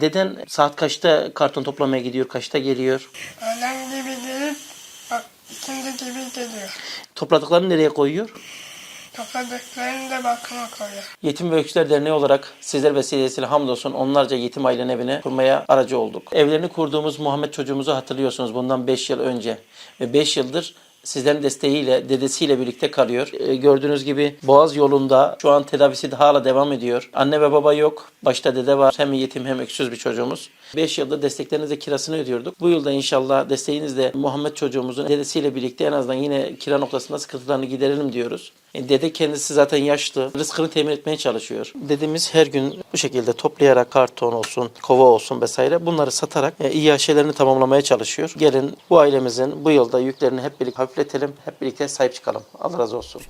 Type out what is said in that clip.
Deden saat kaçta karton toplamaya gidiyor, kaçta geliyor? Öğlen gibi gelip bak ikindi gibi geliyor. Topladıklarını nereye koyuyor? Topladıklarını da bakıma koyuyor. Yetim ve Öksüzler Derneği olarak sizler vesilesiyle hamdolsun onlarca yetim ailenin evine kurmaya aracı olduk. Evlerini kurduğumuz Muhammed çocuğumuzu hatırlıyorsunuz bundan 5 yıl önce. Ve 5 yıldır sizlerin desteğiyle, dedesiyle birlikte kalıyor. Ee, gördüğünüz gibi Boğaz yolunda şu an tedavisi de hala devam ediyor. Anne ve baba yok. Başta dede var. Hem yetim hem öksüz bir çocuğumuz. 5 yıldır desteklerinizle kirasını ödüyorduk. Bu yılda inşallah desteğinizle Muhammed çocuğumuzun dedesiyle birlikte en azından yine kira noktasında sıkıntılarını giderelim diyoruz. E, Dede kendisi zaten yaşlı. Rızkını temin etmeye çalışıyor. Dedemiz her gün bu şekilde toplayarak karton olsun, kova olsun vesaire bunları satarak e, İYŞ'lerini tamamlamaya çalışıyor. Gelin bu ailemizin bu yılda yüklerini hep birlikte hafifletelim, hep birlikte sahip çıkalım. Allah razı olsun.